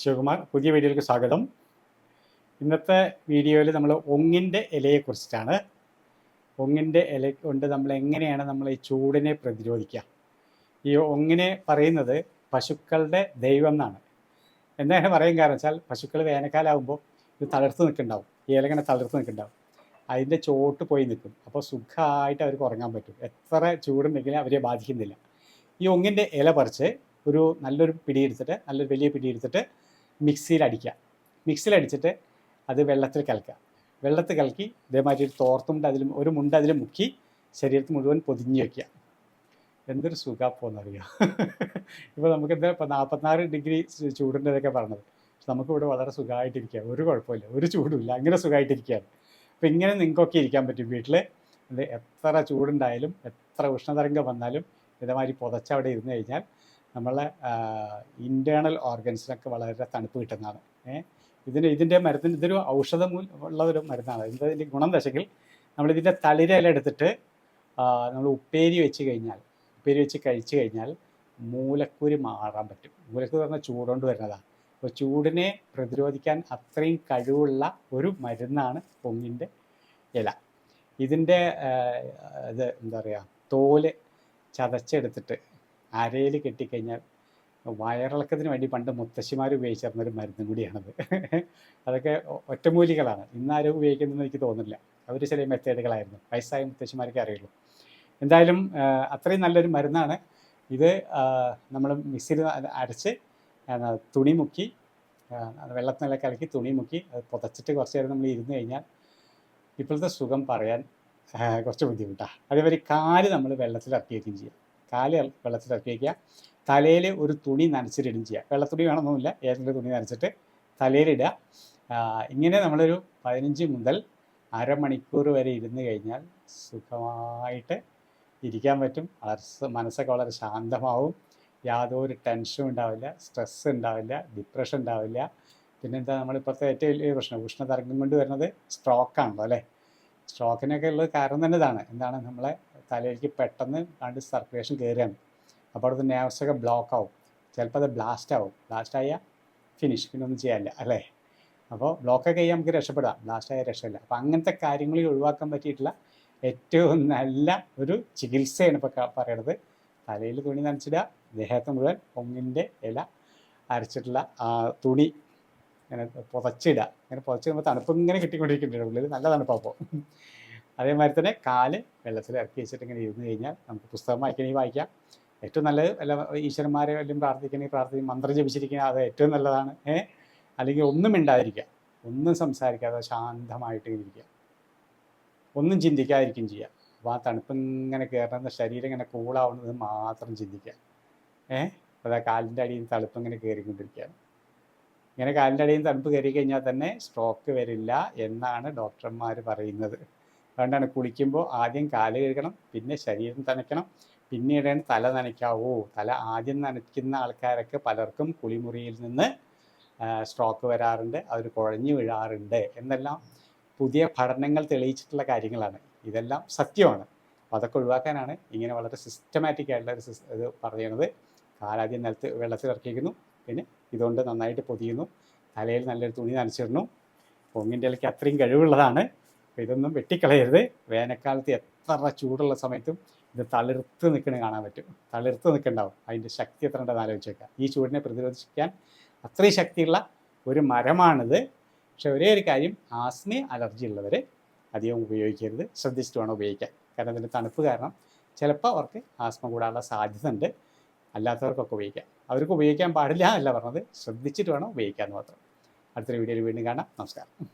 ശിവകുമാർ പുതിയ വീഡിയോയിലേക്ക് സ്വാഗതം. ഇന്നത്തെ വീഡിയോയിൽ നമ്മൾ ഒങ്ങിന്റെ ഇലയെക്കുറിച്ചിട്ടാണ് ഒങ്ങിന്റെ ഇല കൊണ്ട് നമ്മൾ എങ്ങനെയാണ് നമ്മൾ ഈ ചൂടിനെ പ്രതിരോധിക്കുക? ഈ ഒങ്ങിനെ പറയുന്നത് പശുക്കളുടെ ദൈവം എന്നാണ്. എന്താണ് പറയും കാരണം വെച്ചാൽ പശുക്കൾ വേനൽക്കാലാവുമ്പോൾ ഇത് തളർത്ത് നിൽക്കുന്നുണ്ടാവും. ഈ ഇല ഇങ്ങനെ തളർത്ത് നിൽക്കുന്നുണ്ടാവും. അതിന്റെ ചോട്ട് പോയി നിൽക്കും. അപ്പോൾ സുഖമായിട്ട് അവർക്ക് ഉറങ്ങാൻ പറ്റും. എത്ര ചൂടുണ്ടെങ്കിലും അവരെ ബാധിക്കുന്നില്ല. ഈ ഒങ്ങിന്റെ ഇല പറിച്ച് ഒരു നല്ലൊരു പിടിയെടുത്തിട്ട് നല്ലൊരു വലിയ പിടി എടുത്തിട്ട് മിക്സിയിൽ അടിക്കുക മിക്സിയിൽ അടിച്ചിട്ട് അത് വെള്ളത്തിൽ കലക്കുക. വെള്ളത്തിൽ കലക്കി ഇതേമാതിരി ഒരു തോർത്തുമുണ്ട് അതിലും ഒരു മുണ്ട് അതിൽ മുക്കി ശരീരത്തിൽ മുഴുവൻ പൊതിഞ്ഞ് വയ്ക്കുക. എന്തൊരു സുഖാപ്പോന്നറിയോ ഇപ്പോൾ നമുക്ക് എന്താ ഇപ്പോൾ നാൽപ്പത്തിനാല് ഡിഗ്രി ചൂടിന്റെതൊക്കെ പറഞ്ഞത്. നമുക്കിവിടെ വളരെ സുഖമായിട്ടിരിക്കുക ഒരു കുഴപ്പമില്ല. ഒരു ചൂടുമില്ല. അങ്ങനെ സുഖമായിട്ടിരിക്കുകയാണ്. അപ്പോൾ ഇങ്ങനെ നിങ്ങൾക്കൊക്കെ ഇരിക്കാൻ പറ്റും വീട്ടിൽ എത്ര ചൂടുണ്ടായാലും എത്ര ഉഷ്ണതരംഗം വന്നാലും ഇതേമാതിരി പുതച്ചവിടെ ഇരുന്ന് കഴിഞ്ഞാൽ നമ്മളെ ഇന്റേർണൽ ഓർഗൻസിനൊക്കെ വളരെ തണുപ്പ് കിട്ടുന്നതാണ്. ഏഹ് ഇതിന് ഇതിന്റെ മരുന്നിന് ഇതൊരു ഔഷധം ഉള്ള ഒരു മരുന്നാണ്. ഇതിന്റെ ഗുണം വെച്ചെങ്കിൽ നമ്മളിതിന്റെ തളിരില എടുത്തിട്ട് നമ്മൾ ഉപ്പേരി വെച്ച് കഴിഞ്ഞാൽ ഉപ്പേരി വെച്ച് കഴിച്ചു കഴിഞ്ഞാൽ മൂലക്കുരു മാറാൻ പറ്റും. മൂലക്കുരു പറഞ്ഞാൽ ചൂടുകൊണ്ട് വരുന്നതാണ്. അപ്പോൾ ചൂടിനെ പ്രതിരോധിക്കാൻ അത്രയും കഴിവുള്ള ഒരു മരുന്നാണ് പൊങ്ങിന്റെ ഇല. ഇതിന്റെ ഇത് എന്താ പറയുക തോൽ ചതച്ചെടുത്തിട്ട് അരയിൽ കെട്ടിക്കഴിഞ്ഞാൽ വയറിളക്കത്തിന് വേണ്ടി പണ്ട് മുത്തശ്ശിമാർ ഉപയോഗിച്ചിരുന്ന ഒരു മരുന്നും കൂടിയാണത്. അതൊക്കെ ഒറ്റമൂലികളാണ്. ഇന്നാരും ഉപയോഗിക്കുന്നതെന്ന് എനിക്ക് തോന്നുന്നില്ല. അവർ ചില മെത്തേഡുകളായിരുന്നു. വയസ്സായ മുത്തശ്ശിമാർക്കേ അറിയുള്ളൂ. എന്തായാലും അത്രയും നല്ലൊരു മരുന്നാണ്. ഇത് നമ്മൾ മിക്സിയിൽ അരച്ച് തുണി മുക്കി വെള്ളത്തിനെല്ലാം കലക്കി തുണി മുക്കി അത് പുതച്ചിട്ട് കുറച്ച് നേരം നമ്മൾ ഇരുന്ന് കഴിഞ്ഞാൽ ഇപ്പോഴത്തെ സുഖം പറയാൻ കുറച്ച് ബുദ്ധിമുട്ടാണ് അതേപോലെ കാൽ നമ്മൾ വെള്ളത്തിൽ ഇറക്കി വയ്ക്കുകയും ചെയ്യുക കാൽ വെള്ളത്തിൽ ഇറക്കി വയ്ക്കുക തലയിൽ ഒരു തുണി നനച്ചിടുകയും ചെയ്യുക. വെള്ളത്തുണി വേണമെന്നൊന്നുമില്ല. ഏതെങ്കിലും തുണി നനച്ചിട്ട് തലയിലിടുക ഇങ്ങനെ നമ്മളൊരു പതിനഞ്ച് മുതൽ അരമണിക്കൂർ വരെ ഇരുന്ന് കഴിഞ്ഞാൽ സുഖമായിട്ട് ഇരിക്കാൻ പറ്റും. മനസ്സൊക്കെ വളരെ ശാന്തമാവും. യാതൊരു ടെൻഷനും ഉണ്ടാവില്ല. സ്ട്രെസ് ഉണ്ടാവില്ല. ഡിപ്രഷൻ ഉണ്ടാവില്ല. പിന്നെന്താ നമ്മളിപ്പോഴത്തെ ഏറ്റവും വലിയ പ്രശ്നം. ഉഷ്ണതരംഗം കൊണ്ട് വരുന്നത് സ്ട്രോക്കാണല്ലോ അല്ലേ? സ്ട്രോക്കിനൊക്കെ ഉള്ള കാരണം തന്നെ ഇതാണ്. എന്താണ്? നമ്മളെ തലയിലേക്ക് പെട്ടെന്ന് കണ്ട് സർക്കുലേഷൻ കയറുകയാണ് അപ്പോൾ അവിടുത്തെ നേവസൊക്കെ ബ്ലോക്ക് ആവും. ചിലപ്പോൾ അത് ബ്ലാസ്റ്റ് ആവും. ബ്ലാസ്റ്റ് ആയാൽ ഫിനിഷ് പിന്നെ ഒന്നും ചെയ്യാനില്ല അല്ലേ? അപ്പോൾ ബ്ലോക്കൊക്കെ ചെയ്യാൻ നമുക്ക് രക്ഷപ്പെടാം. ബ്ലാസ്റ്റ് ആയ രക്ഷയില്ല. അപ്പോൾ അങ്ങനത്തെ കാര്യങ്ങളിൽ ഒഴിവാക്കാൻ പറ്റിയിട്ടുള്ള ഏറ്റവും നല്ല ഒരു ചികിത്സയാണ് ഇപ്പോൾ പറയണത്. തലയിൽ തുണി നനച്ചിടുക ദേഹത്ത് മുഴുവൻ പൊങ്ങിന്റെ ഇല അരച്ചിട്ടുള്ള തുണി ഇങ്ങനെ പുതച്ചിടുക ഇങ്ങനെ പുതച്ച് കഴിയുമ്പോൾ തണുപ്പ് ഇങ്ങനെ കിട്ടിക്കൊണ്ടിരിക്കുന്നുണ്ട് ഉള്ളിൽ നല്ല തണുപ്പാപ്പോൾ അതേമാതിരി തന്നെ കാൽ വെള്ളത്തിൽ ഇറക്കി വെച്ചിട്ട് ഇങ്ങനെ ഇരുന്ന് കഴിഞ്ഞാൽ നമുക്ക് പുസ്തകം വായിക്കണമെങ്കിൽ വായിക്കാം. ഏറ്റവും നല്ലത് വല്ല ഈശ്വരന്മാരെ വല്ലതും പ്രാർത്ഥിക്കണമെങ്കിൽ പ്രാർത്ഥിക്കും മന്ത്രം ജപിച്ചിരിക്കുക അത് ഏറ്റവും നല്ലതാണ്. ഏഹ് അല്ലെങ്കിൽ ഒന്നും മിണ്ടാതിരിക്കുക. ഒന്നും സംസാരിക്കാതെ ശാന്തമായിട്ട് ഇരിക്കുക. ഒന്നും ചിന്തിക്കാതിരിക്കും ചെയ്യുക. അപ്പോൾ ആ തണുപ്പ് ഇങ്ങനെ കയറുന്ന ശരീരം ഇങ്ങനെ കൂളാവുന്നത് മാത്രം ചിന്തിക്കുക. ഏഹ് ആ കാലിന്റെ അടിയിൽ തണുപ്പ് ഇങ്ങനെ കയറിക്കൊണ്ടിരിക്കുകയാണ്. ഇങ്ങനെ കാലിന്റെ അടിയിൽ തണുപ്പ് കയറി കഴിഞ്ഞാൽ തന്നെ സ്ട്രോക്ക് വരില്ല എന്നാണ് ഡോക്ടർമാർ പറയുന്നത്. അതുകൊണ്ടാണ് കുളിക്കുമ്പോൾ ആദ്യം കാൽ കഴുകണം പിന്നെ ശരീരം നനയ്ക്കണം പിന്നീട് തല നനയ്ക്കാവൂ. തല ആദ്യം നനയ്ക്കുന്ന ആൾക്കാരൊക്കെ പലർക്കും കുളിമുറിയിൽ നിന്ന് സ്ട്രോക്ക് വരാറുണ്ട് അവർ കുഴഞ്ഞു വീഴാറുണ്ട്. എന്നെല്ലാം പുതിയ പഠനങ്ങൾ തെളിയിച്ചിട്ടുള്ള കാര്യങ്ങളാണ്. ഇതെല്ലാം സത്യമാണ്. അപ്പോൾ അതൊക്കെ ഒഴിവാക്കാനാണ് ഇങ്ങനെ വളരെ സിസ്റ്റമാറ്റിക് ആയിട്ടുള്ള ഒരു ഇത് പറയുന്നത് കാലാദ്യം നിലത്ത് വെള്ളത്തിൽ ഇറക്കിയിരിക്കുന്നു പിന്നെ ഇതുകൊണ്ട് നന്നായിട്ട് പൊതിയുന്നു. തലയിൽ നല്ലൊരു തുണി നനച്ചിരുന്നു പൊങ്ങിന്റെ ഇലയ്ക്ക് അത്രയും കഴിവുള്ളതാണ്. ഇതൊന്നും വെട്ടിക്കളയരുത്. വേനൽക്കാലത്ത് എത്ര ചൂടുള്ള സമയത്തും ഇത് തളിർത്ത് നിൽക്കണ കാണാൻ പറ്റും. തളിർത്ത് നിൽക്കണ്ടാവും. അതിന്റെ ശക്തി എത്ര ഉണ്ടെന്ന് ആലോചിച്ചേക്കാം. ഈ ചൂടിനെ പ്രതിരോധിക്കാൻ അത്രയും ശക്തിയുള്ള ഒരു മരമാണിത്. പക്ഷെ ഒരേ ഒരു കാര്യം ആസ്മി അലർജി ഉള്ളവർ അധികം ഉപയോഗിക്കരുത്. ശ്രദ്ധിച്ചിട്ട് വേണം ഉപയോഗിക്കാൻ. കാരണം ഇതിന്റെ തണുപ്പ് കാരണം ചിലപ്പോൾ അവർക്ക് ആസ്മ കൂടാനുള്ള സാധ്യത ഉണ്ട് അല്ലാത്തവർക്കൊക്കെ ഉപയോഗിക്കാം. അവർക്ക് ഉപയോഗിക്കാൻ പാടില്ല അല്ല പറഞ്ഞത്. ശ്രദ്ധിച്ചിട്ട് വേണം ഉപയോഗിക്കാൻ മാത്രം. അടുത്തൊരു വീഡിയോയിൽ വീണ്ടും കാണാം. നമസ്കാരം.